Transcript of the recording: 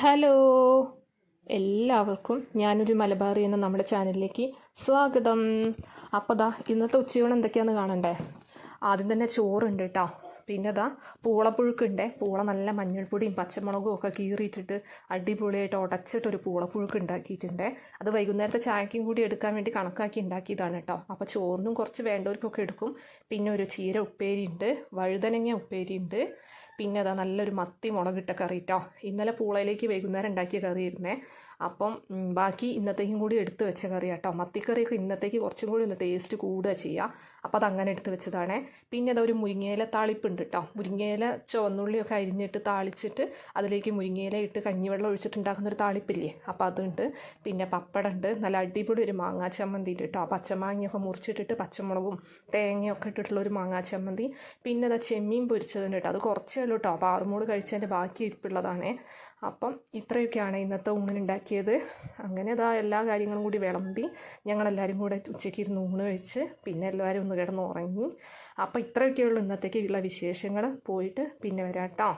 Hello എല്ലാവർക്കും ഞാനൊരു മലബാറി എന്ന നമ്മുടെ ചാനലിലേക്ക് സ്വാഗതം. അപ്പോൾ ദാ ഇന്നത്തെ ഉച്ചയൂണ് എന്തൊക്കെയാണെന്ന് കാണണ്ടേ? ആദ്യം തന്നെ ചോറുണ്ട് കേട്ടോ പിന്നെ ദാ പൂളപ്പുഴുക്കുണ്ട്. പൂള നല്ല മഞ്ഞൾപ്പൊടിയും പച്ചമുളകും ഒക്കെ കീറിയിട്ടിട്ട് അടിപൊളിയായിട്ട് ഉടച്ചിട്ട് ഒരു പൂളപ്പുഴുക്ക് ഉണ്ടാക്കിയിട്ടുണ്ട്. അത് വൈകുന്നേരത്തെ ചായക്കും കൂടി എടുക്കാൻ വേണ്ടി കണക്കാക്കി ഉണ്ടാക്കിയതാണ് കേട്ടോ അപ്പോൾ ചോറിനും കുറച്ച് വേണ്ടവർക്കൊക്കെ എടുക്കും. പിന്നെ ഒരു ചീര ഉപ്പേരി ഉണ്ട് വഴുതനങ്ങ ഉപ്പേരി ഉണ്ട് പിന്നെ അതാ നല്ലൊരു മത്തി മുളകിട്ട കറി കേട്ടോ ഇന്നലെ പൂളയിലേക്ക് വൈകുന്നേരം ഉണ്ടാക്കിയ കറിയായിരുന്നേ. അപ്പം ബാക്കി ഇന്നത്തേക്കും കൂടി എടുത്ത് വെച്ച കറി കേട്ടോ മത്തിക്കറിയൊക്കെ ഇന്നത്തേക്ക് കുറച്ചും കൂടി ഒന്ന് ടേസ്റ്റ് കൂടുക ചെയ്യുക അപ്പോൾ അതങ്ങനെ എടുത്ത് വെച്ചതാണേ. പിന്നെ അതൊരു മുരിങ്ങയില താളിപ്പുണ്ട് കേട്ടോ മുരിങ്ങയില ചുവന്നുള്ളിയൊക്കെ അരിഞ്ഞിട്ട് താളിച്ചിട്ട് അതിലേക്ക് മുരിങ്ങയില ഇട്ട് കഞ്ഞിവെള്ളം ഒഴിച്ചിട്ടുണ്ടാക്കുന്ന ഒരു താളിപ്പില്ലേ? അപ്പോൾ അതുണ്ട്. പിന്നെ പപ്പടം ഉണ്ട് നല്ല അടിപൊളി ഒരു മാങ്ങാ ചമ്മന്തി ഉണ്ട് കേട്ടോ പച്ചമാങ്ങയൊക്കെ മുറിച്ചിട്ടിട്ട് പച്ചമുളകും തേങ്ങയൊക്കെ ഇട്ടിട്ടുള്ള ഒരു മാങ്ങാ ചമ്മന്തി. പിന്നെ അതാ ചെമ്മീൻ പൊരിച്ചതുണ്ട് കേട്ടോ അത് കുറച്ചേ ഉള്ളൂ കേട്ടോ അപ്പോൾ ആറുമൂട് കഴിച്ചതിന്റെ ബാക്കി ഇരിപ്പുള്ളതാണേ. അപ്പം ഇത്രയൊക്കെയാണ് ഇന്നത്തെ ഊണിനുണ്ടാക്കിയത് അങ്ങനെ അതാ എല്ലാ കാര്യങ്ങളും കൂടി വിളമ്പി ഞങ്ങളെല്ലാവരും കൂടെ ഉച്ചയ്ക്ക് ഇരുന്ന് ഊണ് കഴിച്ച് പിന്നെ എല്ലാവരും ഒന്ന് കിടന്ന് ഉറങ്ങി. അപ്പം ഇത്രയൊക്കെയുള്ളൂ ഇന്നത്തേക്കുള്ള വിശേഷങ്ങൾ പോയിട്ട് പിന്നെ വരാം കേട്ടോ